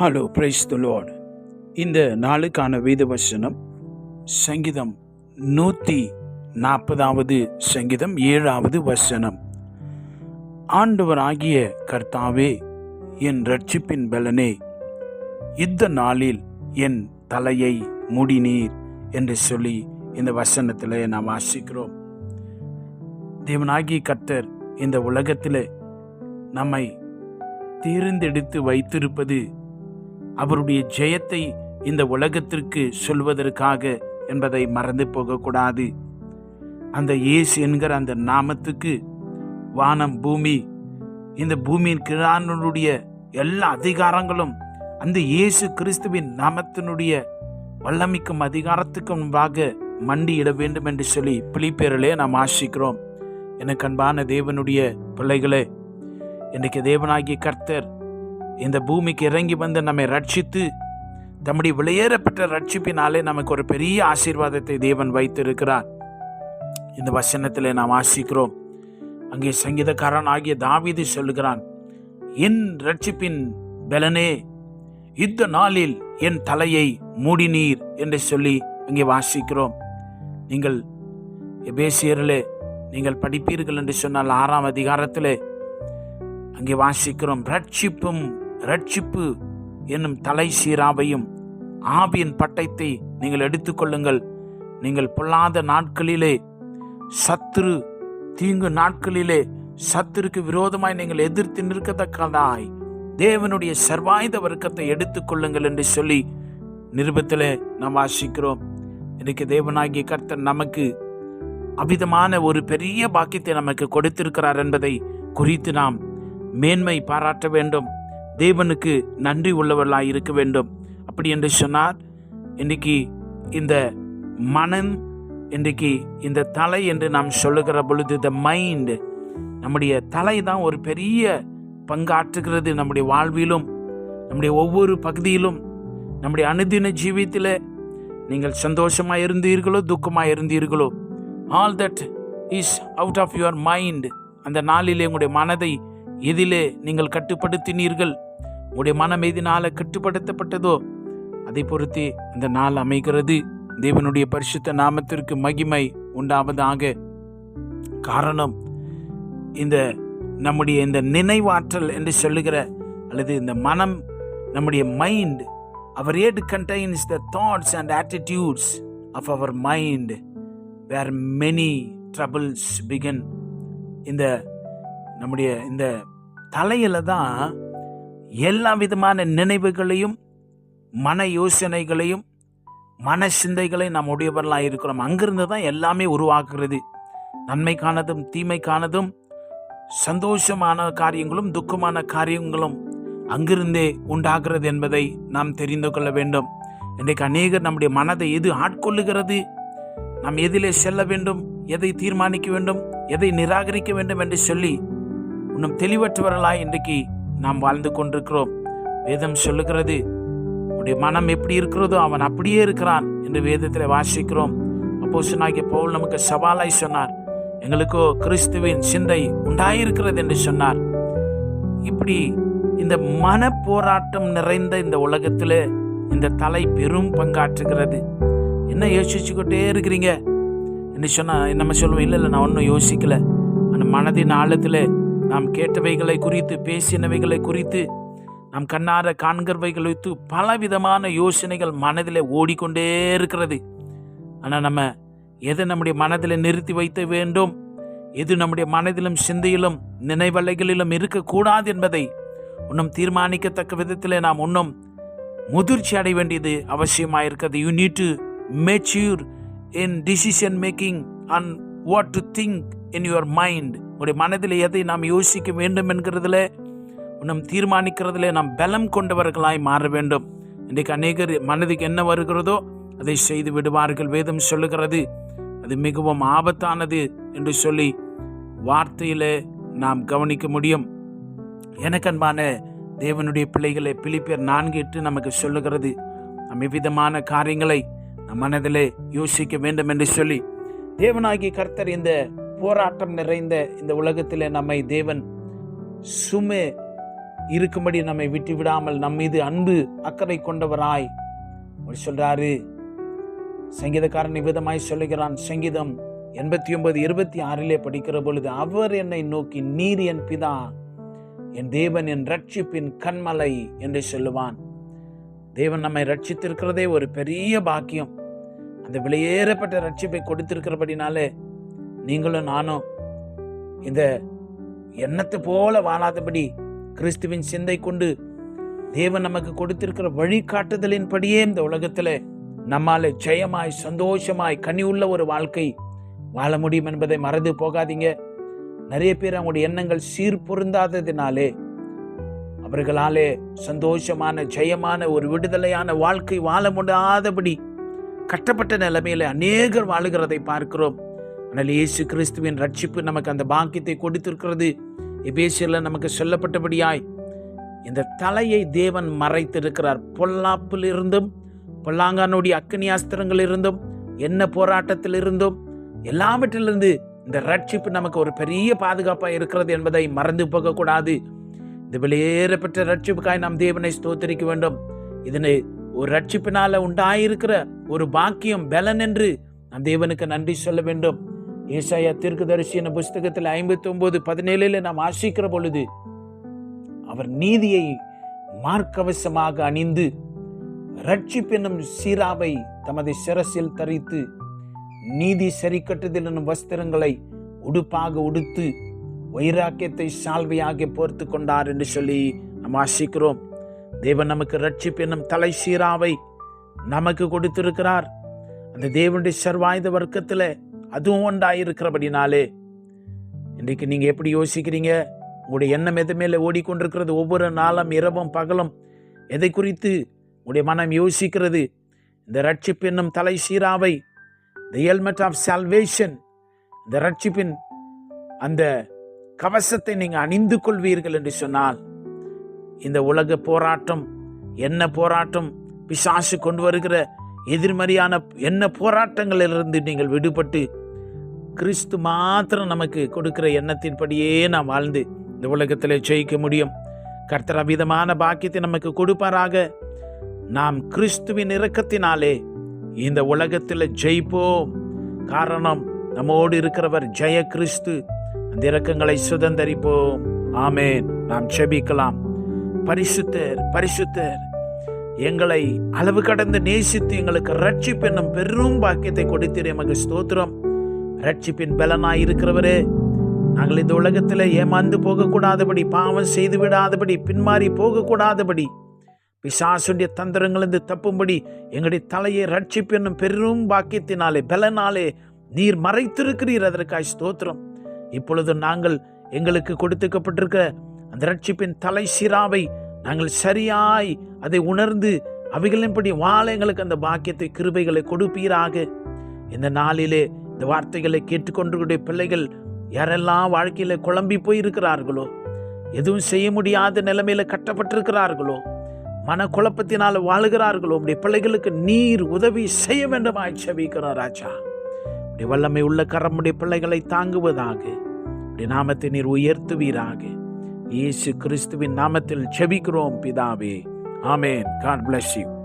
Hello praise the Lord இந்த நாளுக்கான வேத வசனம் சங்கீதம் நூற்றி நாற்பதாவது சங்கீதம் ஏழாவது வசனம். ஆண்டவராகிய கர்த்தாவே என் ரட்சிப்பின் பலனே யுத்த நாளில் என் தலையை முடினீர் என்று சொல்லி இந்த வசனத்தில் நாம் வாசிக்கிறோம். தேவனாகிய கர்த்தர் இந்த உலகத்தில் நம்மை தேர்ந்தெடுத்து வைத்திருப்பது அவருடைய ஜெயத்தை இந்த உலகத்திற்கு சொல்வதற்காக என்பதை மறந்து போகக்கூடாது. அந்த இயேசு என்கிற அந்த நாமத்துக்கு வானம் பூமி இந்த பூமியின் கிழானுடைய எல்லா அதிகாரங்களும் அந்த இயேசு கிறிஸ்துவின் நாமத்தினுடைய வல்லமிக்கும் அதிகாரத்துக்கும் முன்பாக மண்டியிட வேண்டும் என்று சொல்லி பிலிப்பேரிலே நாம் ஆசிக்கிறோம். எனக்கு அன்பான தேவனுடைய பிள்ளைகளே இன்றைக்கு தேவனாகிய கர்த்தர் இந்த பூமிக்கு இறங்கி வந்து நம்மை ரட்சித்து தம்முடைய விலையேறப்பட்ட ரட்சிப்பினாலே நமக்கு ஒரு பெரிய ஆசீர்வாதத்தை தேவன் வைத்திருக்கிறார். இந்த வசனத்தில் நாம் ஆசிக்கிறோம் அங்கே சங்கீதக்காரன் ஆகிய தாவிதி சொல்லுகிறான் என் ரட்சிப்பின் பலனே யுத்த நாளில் என் தலையை மூடினீர் என்று சொல்லி அங்கே வாசிக்கிறோம். நீங்கள் எபேசியரிலே நீங்கள் படிப்பீர்கள் என்று சொன்னால் ஆறாம் அதிகாரத்திலே அங்கே வாசிக்கிறோம் ரட்சிப்பும் ரட்சிப்பு என்னும் தலை சீராவையும் ஆவியின் பட்டயத்தை நீங்கள் எடுத்துக்கொள்ளுங்கள். நீங்கள் பொல்லாத நாட்களிலே சத்துரு தீங்கு நாட்களிலே சத்துருக்கு விரோதமாய் நீங்கள் எதிர்த்து நிற்கத்தக்கதாய் தேவனுடைய சர்வாயுத வர்க்கத்தை எடுத்துக்கொள்ளுங்கள் என்று சொல்லி நிருபத்தில் நாம் வாசிக்கிறோம். இன்னைக்கு தேவனாகிய கர்த்தர் நமக்கு அபிதமான ஒரு பெரிய பாக்கியத்தை நமக்கு கொடுத்திருக்கிறார் என்பதை குறித்து நாம் மேன்மை பாராட்ட வேண்டும். தேவனுக்கு நன்றி உள்ளவர்களாக இருக்க வேண்டும். அப்படி என்று சொன்னார். இன்றைக்கி இந்த மனம் இன்றைக்கு இந்த தலை என்று நாம் சொல்லுகிற பொழுது த மைண்ட் நம்முடைய தலை தான் ஒரு பெரிய பங்காற்றுகிறது நம்முடைய வாழ்விலும் நம்முடைய ஒவ்வொரு பகுதியிலும். நம்முடைய அனுதின ஜீவியத்தில் நீங்கள் சந்தோஷமாக இருந்தீர்களோ துக்கமாக இருந்தீர்களோ all that is out of your mind அந்த நாளிலே உங்களுடைய மனதை எதிலே நீங்கள் கட்டுப்படுத்தினீர்கள். உங்களுடைய மனம் எதினால கட்டுப்படுத்தப்பட்டதோ? அதை பொறுத்து இந்த நாள் அமைகிறது. தேவனுடைய பரிசுத்த நாமத்திற்கு மகிமை உண்டாவதாக. காரணம் இந்த நம்முடைய இந்த நினைவாற்றல் என்று சொல்லுகிற அல்லது இந்த மனம் நம்முடைய mind our head contains the thoughts and attitudes of our mind where many troubles begin இந்த நம்முடைய இந்த தலையில தான் எல்லா விதமான நினைவுகளையும் மன யோசனைகளையும் மன சிந்தைகளையும் நாம் உடையவர்களாக இருக்கிறோம். அங்கிருந்து தான் எல்லாமே உருவாக்குறது நன்மைக்கானதும் தீமைக்கானதும் சந்தோஷமான காரியங்களும் துக்கமான காரியங்களும் அங்கிருந்தே உண்டாகிறது என்பதை நாம் தெரிந்து கொள்ள வேண்டும். இன்றைக்கு அநேகர் நம்முடைய மனதை எது ஆட்கொள்ளுகிறது? நாம் எதிலே செல்ல வேண்டும்? எதை தீர்மானிக்க வேண்டும்? எதை நிராகரிக்க வேண்டும் என்று சொல்லி இன்னும் தெளிவற்றவர்களாய் இன்றைக்கு நாம் வாழ்ந்து கொண்டிருக்கிறோம். வேதம் சொல்லுகிறது உடைய மனம் எப்படி இருக்கிறதோ அவன் அப்படியே இருக்கிறான் என்று வேதத்தில் வாசிக்கிறோம். அப்போ சொன்னாகிய பவுல் நமக்கு சவாலாய் சொன்னார் எங்களுக்கோ கிறிஸ்துவின் சிந்தை உண்டாயிருக்கிறது என்று சொன்னார். இப்படி இந்த மன போராட்டம் நிறைந்த இந்த உலகத்தில் இந்த தலை பெரும் பங்காற்றுகிறது. என்ன யோசிச்சுக்கிட்டே இருக்கிறீங்க? என்று சொன்னால் நம்ம சொல்லுவோம் இல்லை இல்லை நான் ஒன்றும் யோசிக்கல. அந்த மனதின் ஆழத்தில் நாம் கேட்டவைகளை குறித்து பேசினவைகளை குறித்து நாம் கண்ணார காண்கிறவைகள் வைத்து பலவிதமான யோசனைகள் மனதில் ஓடிக்கொண்டே இருக்கிறது. ஆனால் நம்ம எதை நம்முடைய மனதில் நிறுத்தி வைத்த வேண்டும்? எது நம்முடைய மனதிலும் சிந்தையிலும் நினைவலைகளிலும் இருக்கக்கூடாது என்பதை இன்னும் தீர்மானிக்கத்தக்க விதத்தில் நாம் இன்னும் முதிர்ச்சி அடைய வேண்டியது அவசியமாக இருக்கிறது you need to mature in decision making and what to think in your mind உங்களுடைய மனதில் எதை நாம் யோசிக்க வேண்டும் என்கிறதுல நம் தீர்மானிக்கிறதுல நாம் பலம் கொண்டவர்களாய் மாற வேண்டும். இன்றைக்கு அநேகர் மனதுக்கு என்ன வருகிறதோ அதை செய்து விடுவார்கள். வேதம் சொல்லுகிறது அது மிகவும் ஆபத்தானது என்று சொல்லி வார்த்தையில் நாம் கவனிக்க முடியும். எனக்கு அன்பான தேவனுடைய பிள்ளைகளை பிலிப்பியர் நான்கு எட்டு நமக்கு சொல்லுகிறது நம் எவ்விதமான காரியங்களை நம் மனதிலே யோசிக்க வேண்டும் என்று சொல்லி தேவனாகி கர்த்தர் இந்த போராட்டம் நிறைந்த இந்த உலகத்தில் நம்மை தேவன் சுமே இருக்கும்படி நம்மை விட்டு விடாமல் நம் மீது அன்பு அக்கறை கொண்டவராய். சொல்றாரு. சங்கீதக்காரன் விதமாய் சொல்லுகிறான் சங்கீதம் எண்பத்தி ஒன்பது இருபத்தி ஆறிலே படிக்கிற பொழுது அவர் என்னை நோக்கி நீர் என் பிதா என் தேவன் என் ரட்சிப்பின் கண்மலை என்று சொல்லுவான். தேவன் நம்மை ரட்சித்திருக்கிறதே ஒரு பெரிய பாக்கியம். அந்த விலையேறப்பட்ட ரட்சிப்பை கொடுத்திருக்கிறபடினாலே நீங்களும் நானும் இந்த எண்ணத்தை போல வாழாதபடி கிறிஸ்துவின் சிந்தை கொண்டு தேவன் நமக்கு கொடுத்திருக்கிற வழிகாட்டுதலின்படியே இந்த உலகத்தில் நம்மால் ஜெயமாய் சந்தோஷமாய் கனி உள்ள ஒரு வாழ்க்கை வாழ முடியும் என்பதை மறந்து போகாதீங்க. நிறைய பேர் அவங்களுடைய எண்ணங்கள் சீர்பொருந்தாததினாலே அவர்களாலே சந்தோஷமான ஜெயமான ஒரு விடுதலையான வாழ்க்கை வாழ முடியாதபடி கட்டப்பட்ட நிலைமையில அநேகர் வாழுகிறதை பார்க்கிறோம். ஆனால் இயேசு கிறிஸ்துவின் ரட்சிப்பு நமக்கு அந்த பாக்கியத்தை கொடுத்திருக்கிறது. எபேசியில் நமக்கு சொல்லப்பட்டபடியாய் இந்த தலையை தேவன் மறைத்திருக்கிறார். பொல்லாப்பில் இருந்தும் பொல்லாங்கானுடைய அக்னியாஸ்திரங்கள் இருந்தும் என்ன போராட்டத்தில் இருந்தும் எல்லாவற்றிலிருந்து இந்த ரட்சிப்பு நமக்கு ஒரு பெரிய பாதுகாப்பாக இருக்கிறது என்பதை மறந்து போகக்கூடாது. இந்த வெளியேறப்பட்ட ரட்சிப்புக்காய் நாம் தேவனை ஸ்தோத்தரிக்க வேண்டும். இதனை ஒரு ரட்சிப்பினால உண்டாயிருக்கிற ஒரு பாக்கியம் பலன் என்று நாம் தேவனுக்கு நன்றி சொல்ல வேண்டும். ஏசாயா தீர்க்கதரிசியின் புஸ்தகத்தில் ஐம்பத்தி ஒன்பது பதினேழுல நாம் ஆசிக்கிற பொழுது அவர் நீதியை மார்க்கவசமாக அணிந்து ரட்சிப்பெனும் சீராவை தமது சிரசில் தரித்து நீதி சரி கட்டுதல் எனும் வஸ்திரங்களை உடுப்பாக உடுத்து வைராக்கியத்தை சால்வையாக போர்த்து கொண்டார் என்று சொல்லி நாம் ஆசிக்கிறோம் தேவன் நமக்கு ரட்சிப்பு என்னும் தலை சீராவை நமக்கு கொடுத்திருக்கிறார். அந்த தேவனுடைய சர்வாயுத வர்க்கத்தில் அதுவும் ஒன்றாயிருக்கிறபடினாலே இன்றைக்கு நீங்கள் எப்படி யோசிக்கிறீங்க? உங்களுடைய எண்ணம் எது மேலே ஓடிக்கொண்டிருக்கிறது? ஒவ்வொரு நாளும் இரவும் பகலும் எதை குறித்து உங்களுடைய மனம் யோசிக்கிறது? இந்த ரட்சிப்பு என்னும் தலை சீராவை தி ஹெல்மெட் ஆஃப் சால்வேஷன் இந்த ரட்சிப்பின் அந்த கவசத்தை நீங்கள் அணிந்து கொள்வீர்கள் என்று சொன்னால் இந்த உலக போராட்டம் என்ன போராட்டம் பிசாசு கொண்டு வருகிற எதிர்மறையான என்ன போராட்டங்களிலிருந்து நீங்கள் விடுபட்டு கிறிஸ்து மாத்திரம் நமக்கு கொடுக்கிற எண்ணத்தின்படியே நாம் வாழ்ந்து இந்த உலகத்தில் ஜெயிக்க முடியும். கர்த்தர் அவிதமான பாக்கியத்தை நமக்கு கொடுப்பாராக. நாம் கிறிஸ்துவின் இரக்கத்தினாலே இந்த உலகத்தில் ஜெயிப்போம். காரணம் நம்மோடு இருக்கிறவர் ஜெய கிறிஸ்து. அந்த இரக்கங்களை சுதந்தரிப்போம். ஆமேன். நாம் செபிக்கலாம் பரிசுத்தர் பரிசுத்தர் எங்களை அளவு கடந்து நேசித்து எங்களுக்கு ரட்சிப்பு என்னும் பெரும் பாக்கியத்தை கொடுத்தீர். எமக்கு ஸ்தோத்திரம். ரட்சிப்பின் பலனாய் இருக்கிறவரே நாங்கள் இந்த உலகத்தில் ஏமாந்து போகக்கூடாதபடி பாவம் செய்து விடாதபடி பின்மாறி போகக்கூடாதபடி பிசாசுடைய தந்திரங்களிலிருந்து தப்பும்படி எங்களுடைய தலையை ரட்சிப்பு என்னும் பெரும் பாக்கியத்தினாலே பலனாலே நீர் மறைத்திருக்கிறீர். அதற்காய் ஸ்தோத்திரம். இப்பொழுது நாங்கள் எங்களுக்கு கொடுத்துக்கப்பட்டிருக்க அந்த ரட்சிப்பின் தலை சிராவை நாங்கள் சரியாய் அதை உணர்ந்து அவைகளின்படி வாழ எங்களுக்கு அந்த பாக்கியத்தை கிருபைகளை கொடுப்பீராக. இந்த நாளிலே இந்த வார்த்தைகளை கேட்டுக்கொண்டிருக்கிற பிள்ளைகள் யாரெல்லாம் வாழ்க்கையில் குழம்பி போயிருக்கிறார்களோ எதுவும் செய்ய முடியாத நிலைமையில கட்டப்பட்டிருக்கிறார்களோ மன குழப்பத்தினால் வாழுகிறார்களோ உடைய பிள்ளைகளுக்கு நீர் உதவி செய்ய வேண்டும் ஆட்சேபிக்கிறோம் ராஜா. உடைய வல்லமை உள்ள கரமுடைய பிள்ளைகளை தாங்குவதாக உடைய நாமத்தை நீர் உயர்த்துவீராக. இயேசு கிறிஸ்துவின் நாமத்தில் செபிக்கிறோம் பிதாவே. ஆமேன். God bless you